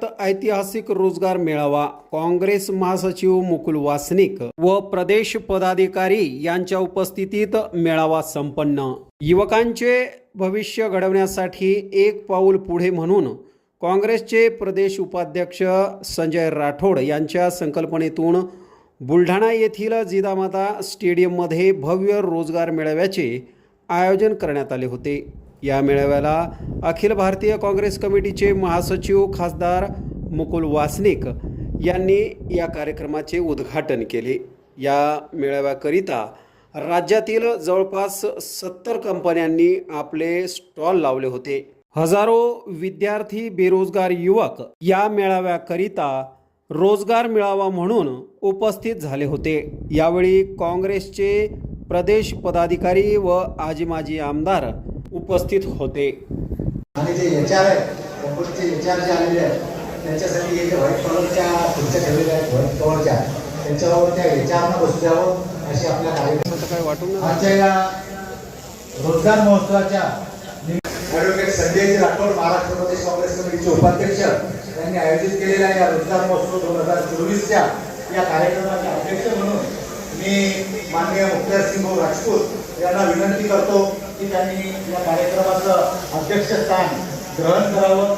जिल्ह्यात ऐतिहासिक रोजगार मेळावा काँग्रेस महासचिव मुकुल वासनिक व प्रदेश पदाधिकारी यांच्या उपस्थितीत मेळावा संपन्न. युवकांचे भविष्य घडवण्यासाठी एक पाऊल पुढे म्हणून काँग्रेसचे प्रदेश उपाध्यक्ष संजय राठोड यांच्या संकल्पनेतून बुलढाणा येथील जिदामाता स्टेडियममध्ये भव्य रोजगार मेळाव्याचे आयोजन करण्यात आले होते. या मेळाव्याला अखिल भारतीय काँग्रेस कमिटीचे महासचिव खासदार मुकुल वासनिक यांनी या कार्यक्रमाचे उद्घाटन केले. या मेळाव्याकरिता राज्यातील जवळपास सत्तर कंपन्यांनी आपले स्टॉल लावले होते. हजारो विद्यार्थी बेरोजगार युवक या मेळाव्याकरिता रोजगार मिळावा म्हणून उपस्थित झाले होते. यावेळी काँग्रेसचे प्रदेश पदाधिकारी व आजी माजी आमदार उपस्थित होते. आणि जे एच आर आहे कंपनीचे एच आर जे आलेले आहेत त्यांच्यासाठी हे जे व्हाईट कलरच्या खुर्च्या ठेवलेल्या आहेत व्हाईट कलरच्या त्यांच्यावर त्या एच आरनं बसू द्यावं अशी आपल्या कार्यक्रम काय वाटून आजच्या या रोजगार महोत्सवाच्या ॲडव्होकेट संजय राठोड महाराष्ट्र प्रदेश काँग्रेस कमिटीचे उपाध्यक्ष यांनी आयोजित केलेल्या या रोजगार महोत्सव दोन हजार चोवीसच्या या कार्यक्रमाचे अध्यक्ष म्हणून मी माननीय मुख्तार सिंह राजपूत यांना विनंती करतो की त्यांनी या कार्यक्रमाचं अध्यक्षस्थान ग्रहण करावं.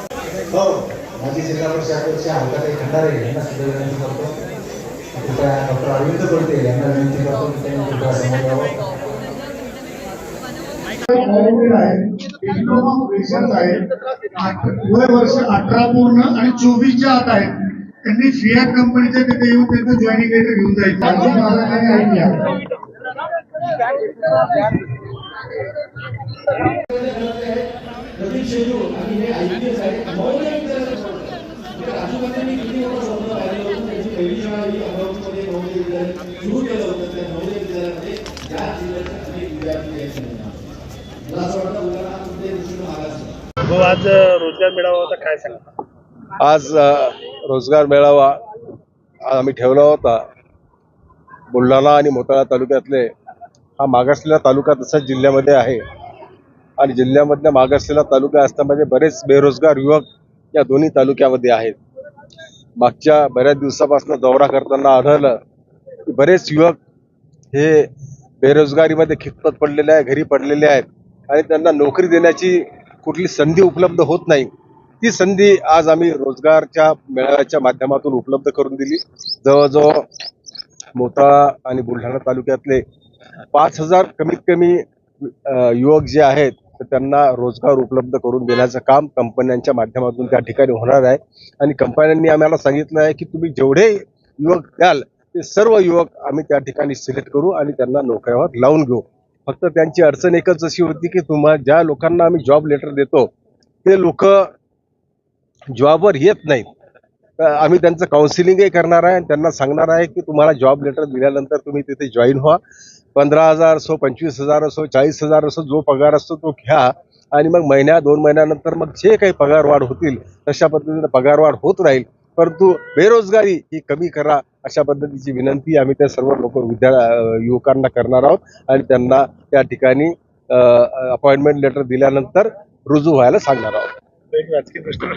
हो माजी जिल्हा परिषद अध्यक्ष हलकाताई खंडारे यांना सुद्धा विनंती करतो. कृपया डॉक्टर अरविंद कोलते यांना विनंती करतो की त्यांनी कृपया समोर यावं. वय वर्ष अठरा पूर्ण आणि चोवीसच्या आत आहेत त्यांनी फियाट कंपनीच्या तिथे येऊन त्यांचं जॉईनिंग लेटर घेऊन जायचं. महाराजांनी ऐकल्या हो आज रोजगार मेळावा होता काय सांगा आज रोजगार मेळावा आम्ही ठेवला होता. बुलढाणा आणि मोताळा तालुक्यातले हा मागासलेला तालुका तसाच जिल्ह्यामध्ये आहे. आणि जिल्ह्यामधल्या मागासलेला तालुका असल्यामध्ये बरेच बेरोजगार युवक या दोन्ही तालुक्यामध्ये आहेत. मागच्या बऱ्याच दिवसापासून दौरा करताना आढळलं की बरेच युवक हे बेरोजगारीमध्ये खितपत पडलेले आहे घरी पडलेले आहेत. आणि त्यांना नोकरी देण्याची कुठली संधी उपलब्ध होत नाही. ती संधी आज आम्ही रोजगारच्या मेळाव्याच्या माध्यमातून उपलब्ध करून दिली. जवळजवळ मोताळा आणि बुलढाणा तालुक्यातले पाच हजार कमीत कमी युवक जे आहेत तर त्यांना रोजगार उपलब्ध करून देण्याचं काम कंपन्यांच्या माध्यमातून त्या ठिकाणी होणार आहे. आणि कंपन्यांनी आम्हाला सांगितलं आहे की तुम्ही जेवढे युवक द्याल ते सर्व युवक आम्ही त्या ठिकाणी सिलेक्ट करू आणि त्यांना नोकऱ्यावर लावून घेऊ. फक्त त्यांची अडचण एकच अशी होती की तुम्हा ज्या लोकांना आम्ही जॉब लेटर देतो ते लोक जॉबवर येत नाहीत. तर आम्ही त्यांचं काउन्सिलिंगही करणार आहे आणि त्यांना सांगणार आहे की तुम्हाला जॉब लेटर दिल्यानंतर तुम्ही तिथे जॉईन व्हा. पंधरा हजार असो पंचवीस हजार असो चाळीस हजार असो जो पगार असतो तो घ्या. आणि मग महिन्या दोन महिन्यानंतर मग जे काही पगार वाढ होतील तशा पद्धतीने पगार वाढ होत राहील. परंतु बेरोजगारी ही कमी करा अशा पद्धतीची विनंती आम्ही त्या सर्व लोक विद्या युवकांना करणार आहोत. आणि त्यांना त्या ठिकाणी अपॉइंटमेंट लेटर दिल्यानंतर रुजू व्हायला सांगणार आहोत. एक राजकीय प्रश्न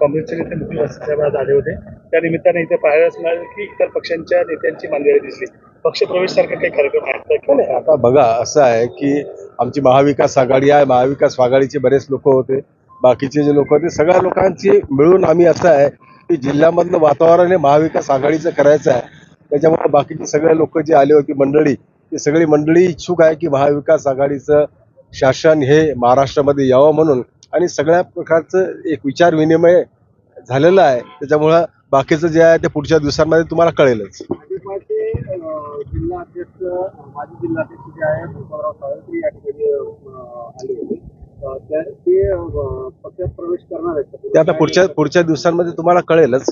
काँग्रेसचे नेते मुकुल वासनिक आज आले होते. त्या निमित्ताने इथे पाहायलाच मिळाले की इतर पक्षांच्या नेत्यांची मानलेली दिसली. पक्षप्रवेश सारखा काही कार्यक्रम आहे का? आता बघा असं आहे की आमची महाविकास आघाडी आहे महाविकास आघाडीचे बरेच लोक होते बाकीचे जे लोक होते सगळ्या लोकांची मिळून आम्ही असं आहे की जिल्ह्यामधलं वातावरण हे महाविकास आघाडीचं करायचं आहे. त्याच्यामुळे बाकीचे सगळे लोक जे आले होते मंडळी ती सगळी मंडळी इच्छुक आहे की महाविकास आघाडीचं शासन हे महाराष्ट्रामध्ये यावं म्हणून आणि सगळ्या प्रकारचं एक विचार विनिमय झालेलं आहे. त्याच्यामुळं बाकीचं जे आहे ते पुढच्या दिवसांमध्ये तुम्हाला कळेलच. भाजपाचे अं, जिल्हा अध्यक्ष माजी जिल्हा अध्यक्ष जे आहे गोपाळराव सावंत्री या ठिकाणी आले होते. ते पक्षात प्रवेश करणार आहेत? ते आता पुढच्या पुढच्या दिवसांमध्ये तुम्हाला कळेलच.